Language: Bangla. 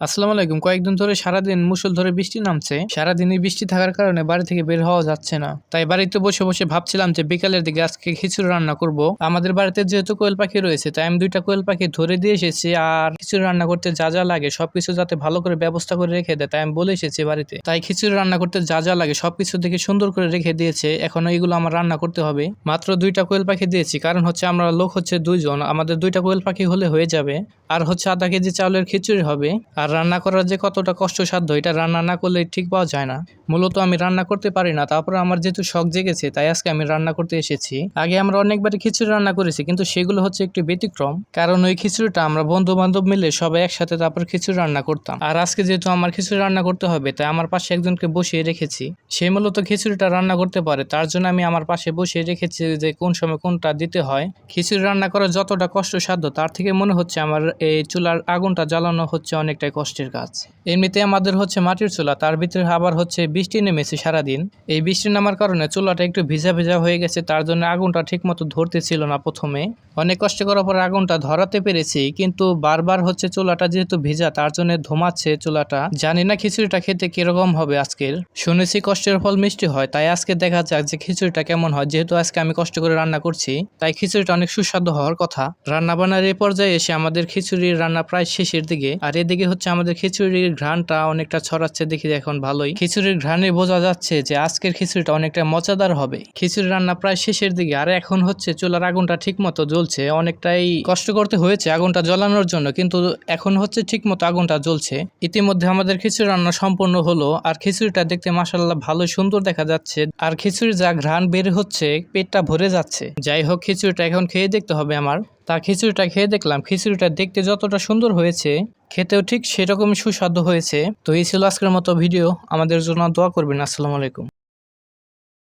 আসসালামু আলাইকুম। কয়েকদিন ধরে সারাদিন মুসল ধরে বৃষ্টি নামছে। সারাদিনই বৃষ্টি থাকার কারণে বাড়ি থেকে বের হওয়া যাচ্ছে না। তাই বাড়িতে বসে বসে ভাবছিলাম যে বিকালের দিকে আজকে খিচুড়ি রান্না করব। আমাদের বাড়িতে যেহেতু কোয়েল পাখি রয়েছে, তাই আমি দুইটা কোয়েল পাখি ধরে দিয়ে এসেছি আর খিচুড়ি রান্না করতে যা যা লাগে সবকিছু যাতে ভালো করে ব্যবস্থা করে রেখে দেয়, তাই আমি বলে এসেছি বাড়িতে। তাই খিচুড়ি রান্না করতে যা যা লাগে সবকিছু দেখে সুন্দর করে রেখে দিয়েছে। এখন এইগুলো আমার রান্না করতে হবে। মাত্র দুইটা কোয়েল পাখি দিয়েছি। কারণ হচ্ছে আমরা লোক হচ্ছে দুইজন। আমাদের দুইটা কোয়েল পাখি হলে হয়ে যাবে। আর হচ্ছে আধা কেজি চাউলের খিচুড়ি হবে। আর রান্না করার যে কতটা কষ্টসাধ্য, এটা রান্না না করলে ঠিক পাওয়া যায় না। মূলত আমি রান্না করতে পারি না, তারপর আমার যেহেতু শখ জেগেছে, তাই আজকে আমি রান্না করতে এসেছি। আগে আমরা অনেকবারই খিচুড়ি রান্না করেছি, কিন্তু সেগুলো হচ্ছে একটু ব্যতিক্রম। কারণ ওই খিচুড়িটা আমরা বন্ধু বান্ধব মিলে সবাই একসাথে তারপর খিচুড়ি রান্না করতাম। আর আজকে যেহেতু আমার খিচুড়ি রান্না করতে হবে, তাই আমার পাশে একজনকে বসিয়ে রেখেছি। সে মূলত খিচুড়িটা রান্না করতে পারে, তার জন্য আমি আমার পাশে বসিয়ে রেখেছি যে কোন সময় কোনটা দিতে হয়। খিচুড়ি রান্না করা যতটা কষ্টসাধ্য, তার থেকে মনে হচ্ছে আমার এই চুলার আগুনটা জ্বালানো হচ্ছে অনেকটাই কষ্টের কাজ। এমনিতে আমাদের হচ্ছে মাটির চুলা, তার ভিতরে আবার হচ্ছে বৃষ্টি নেমেছে সারাদিন। এই বৃষ্টি নামার কারণে চুলাটা একটু ভিজা ভিজা হয়ে গেছে, তার জন্য আগুনটা ঠিকমতো ধরতেছিল না প্রথমে। অনেক কষ্ট করার পর আগুনটা ধরাতে পেরেছি, কিন্তু বারবার হচ্ছে চুলাটা যেহেতু ভিজা, তার জন্য ধোমাচ্ছে চুলাটা। জানি না খিচুড়িটা খেতে কীরকম হবে আজকের। শুনেছি কষ্টের ফল মিষ্টি হয়, তাই আজকে দেখা যাক যে খিচুড়িটা কেমন হয়। যেহেতু আজকে আমি কষ্ট করে রান্না করছি, তাই খিচুড়িটা অনেক সুস্বাদু হওয়ার কথা। রান্না বান্নার এই পর্যায়ে এসে আমাদের খিচুড়ির রান্না প্রায় শেষের দিকে, আর এদিকে হচ্ছে আমাদের খিচুড়ির ঘ্রাণটা অনেকটা ছড়াচ্ছে, দেখি এখন ভালোই। খিচুড়ির ঘ্রাণে বোঝা যাচ্ছে যে আজকের খিচুড়িটা অনেকটা মজাদার হবে। খিচুড়ি রান্না প্রায় শেষের দিকে, আর এখন হচ্ছে চুলার আগুনটা ঠিক মতো জ্বলছে। অনেকটাই কষ্ট করতে হয়েছে আগুনটা জ্বালানোর জন্য, কিন্তু এখন হচ্ছে ঠিক মতো আগুনটা জ্বলছে। ইতিমধ্যে আমাদের খিচুড়ি রান্না সম্পূর্ণ হলো, আর খিচুড়িটা দেখতে মাসাল্লাহ ভালো সুন্দর দেখা যাচ্ছে। আর খিচুড়ি যা ঘ্রাণ বের হচ্ছে, পেটটা ভরে যাচ্ছে। যাই হোক, খিচুড়িটা এখন খেয়ে দেখতে হবে আমার। তা খিচুড়িটা খেয়ে দেখলাম খিচুড়িটা দেখতে যতটা সুন্দর হয়েছে, খেতেও ঠিক সেরকমই সুস্বাদু হয়েছে। তো এই ছিল আজকের মতো ভিডিও। আমাদের জন্য দোয়া করবেন। আসসালামু আলাইকুম।